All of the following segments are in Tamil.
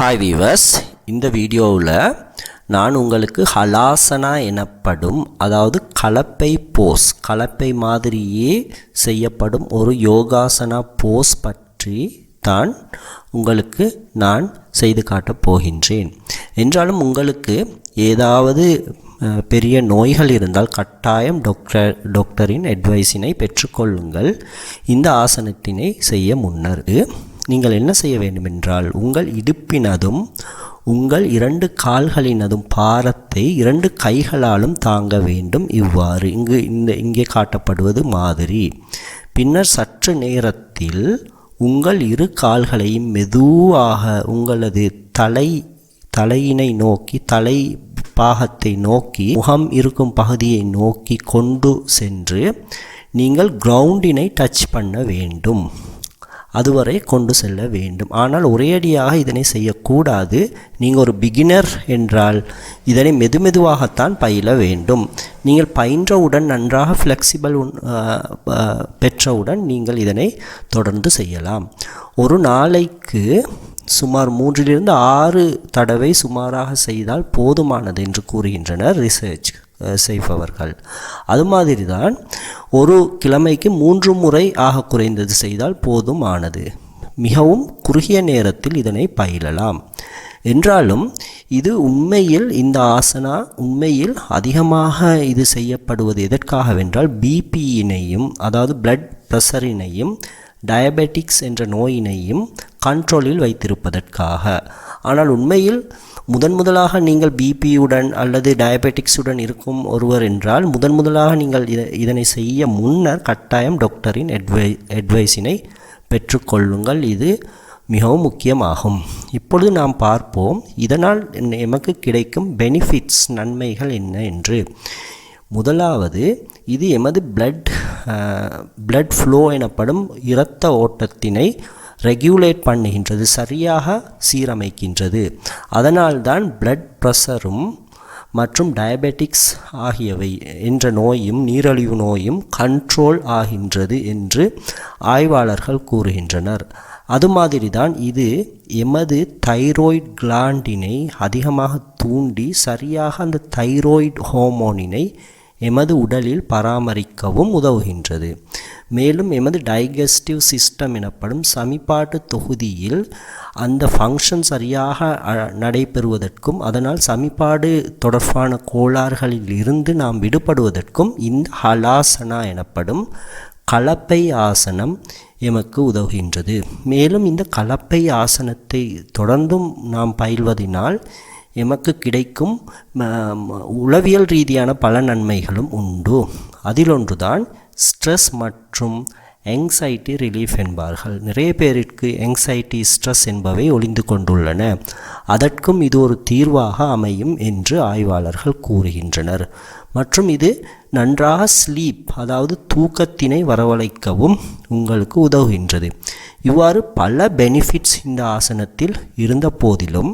ஹாய் வீவர்ஸ் இந்த வீடியோவில் நான் உங்களுக்கு ஹலாசனா எனப்படும் அதாவது கலப்பை போஸ் கலப்பை மாதிரியே செய்யப்படும் ஒரு யோகாசனா போஸ் பற்றி தான் உங்களுக்கு நான் செய்து காட்டப் போகின்றேன். என்றாலும் உங்களுக்கு ஏதாவது பெரிய நோய்கள் இருந்தால் கட்டாயம் டாக்டர் டாக்டரின் அட்வைஸினை பெற்றுக்கொள்ளுங்கள் இந்த ஆசனத்தினை செய்ய முன்னர் நீங்கள் என்ன செய்ய வேண்டுமென்றால் உங்கள் இடுப்பினதும் உங்கள் இரண்டு கால்களினதும் பாரத்தை இரண்டு கைகளாலும் தாங்க வேண்டும் இவ்வாறு. இங்கு இந்த இங்கே காட்டப்படுவது மாதிரி. பின்னர் சற்று நேரத்தில் உங்கள் இரு கால்களையும் மெதுவாக உங்களது தலை தலையினை நோக்கி தலை பாகத்தை நோக்கி முகம் இருக்கும் பகுதியை நோக்கி கொண்டு சென்று நீங்கள் கிரவுண்டினை டச் பண்ண வேண்டும். அதுவரை கொண்டு செல்ல வேண்டும். ஆனால் ஒரேடியாக இதனை செய்யக்கூடாது. நீங்கள் ஒரு பிகினர் என்றால் இதனை மெதுமெதுவாகத்தான் பயில வேண்டும். நீங்கள் பயின்றவுடன் நன்றாக ஃப்ளெக்சிபிள் பெற்றவுடன் நீங்கள் இதனை தொடர்ந்து செய்யலாம். ஒரு நாளைக்கு சுமார் மூன்றிலிருந்து ஆறு தடவை சுமாராக செய்தால் போதுமானது என்று கூறுகின்றனர் ரிசர்ச் செய்பவர்கள். அது மாதிரி தான் ஒரு கிழமைக்கு மூன்று முறை ஆக குறைந்தது செய்தால் போதுமானது. மிகவும் குறுகிய நேரத்தில் இதனை பயிலலாம். என்றாலும் இது உண்மையில் இந்த ஆசனா உண்மையில் அதிகமாக இது செய்யப்படுவது எதற்காகவென்றால் பிபியினையும் அதாவது பிளட் ப்ரெஷரினையும் டயபெட்டிக்ஸ் என்ற நோயினையும் கண்ட்ரோலில் வைத்திருப்பதற்காக. ஆனால் உண்மையில் முதன் முதலாக நீங்கள் பிபியுடன் அல்லது டயபெட்டிக்ஸுடன் இருக்கும் ஒருவர் என்றால் முதன் முதலாக நீங்கள் இதை இதனை செய்ய முன்னர் கட்டாயம் டாக்டரின் அட்வை அட்வைஸினை பெற்றுக்கொள்ளுங்கள். இது மிகவும் முக்கியமாகும். இப்பொழுது நாம் பார்ப்போம் இதனால் எமக்கு கிடைக்கும் பெனிஃபிட்ஸ் நன்மைகள் என்ன என்று. முதலாவது இது எமது பிளட் பிளட் ஃப்ளோ எனப்படும் இரத்த ஓட்டத்தினை ரெகுலேட் பண்ணுகின்றது சரியாக சீரமைக்கின்றது. அதனால்தான் பிளட் ப்ரெஷரும் மற்றும் டயபெட்டிக்ஸ் ஆகியவை என்ற நோயும் நீரழிவு நோயும் கண்ட்ரோல் ஆகின்றது என்று ஆய்வாளர்கள் கூறுகின்றனர். அது மாதிரி தான் இது எமது தைராய்டு கிளாண்டினை அதிகமாக தூண்டி சரியாக அந்த தைராய்டு ஹோமோனினை எமது உடலில் பராமரிக்கவும் உதவுகின்றது. மேலும் எமது டைஜஸ்டிவ் சிஸ்டம் எனப்படும் சமிபாட்டு தொகுதியில் அந்த ஃபங்க்ஷன் சரியாக நடைபெறுவதற்கும் அதனால் சமிபாடு தொடர்பான கோளாறுகளில் இருந்து நாம் விடுபடுவதற்கும் இந்த ஹலாசனா எனப்படும் கலப்பை ஆசனம் எமக்கு உதவுகின்றது. மேலும் இந்த கலப்பை ஆசனத்தை தொடர்ந்தும் நாம் பயில்வதினால் எமக்கு கிடைக்கும் உளவியல் ரீதியான பல நன்மைகளும் உண்டு அதிலொன்றுதான் ஸ்ட்ரெஸ் மற்றும் எங்ஸைட்டி ரிலீஃப் என்பார்கள். நிறைய பேருக்கு எங்ஸைட்டி ஸ்ட்ரெஸ் என்பவை ஒளிந்து கொண்டுள்ளன. அதற்கும் இது ஒரு தீர்வாக அமையும் என்று ஆய்வாளர்கள் கூறுகின்றனர். மற்றும் இது நன்றாக ஸ்லீப் அதாவது தூக்கத்தினை வரவழைக்கவும் உங்களுக்கு உதவுகின்றது. இவ்வாறு பல பெனிஃபிட்ஸ் இந்த ஆசனத்தில் இருந்த போதிலும்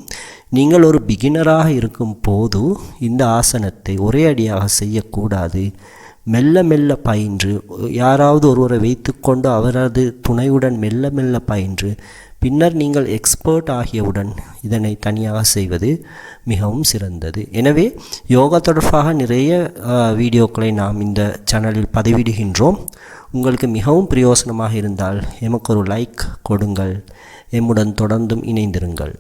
நீங்கள் ஒரு பிகினராக இருக்கும் போது இந்த ஆசனத்தை ஒரே அடியாக செய்யக்கூடாது மெல்ல மெல்ல பயின்று யாராவது ஒருவரை வைத்துக்கொண்டு அவரது துணையுடன் மெல்ல மெல்ல பயின்று பின்னர் நீங்கள் எக்ஸ்பர்ட் ஆகியவுடன் இதனை தனியாக செய்வது மிகவும் சிறந்தது. எனவே யோகா தொடர்பாக நிறைய வீடியோக்களை நாம் இந்த சேனலில் பதிவிடுகின்றோம். உங்களுக்கு மிகவும் பிரயோசனமாக இருந்தால் எமக்கு ஒரு லைக் கொடுங்கள். எம்முடன் தொடர்ந்தும் இணைந்திருங்கள்.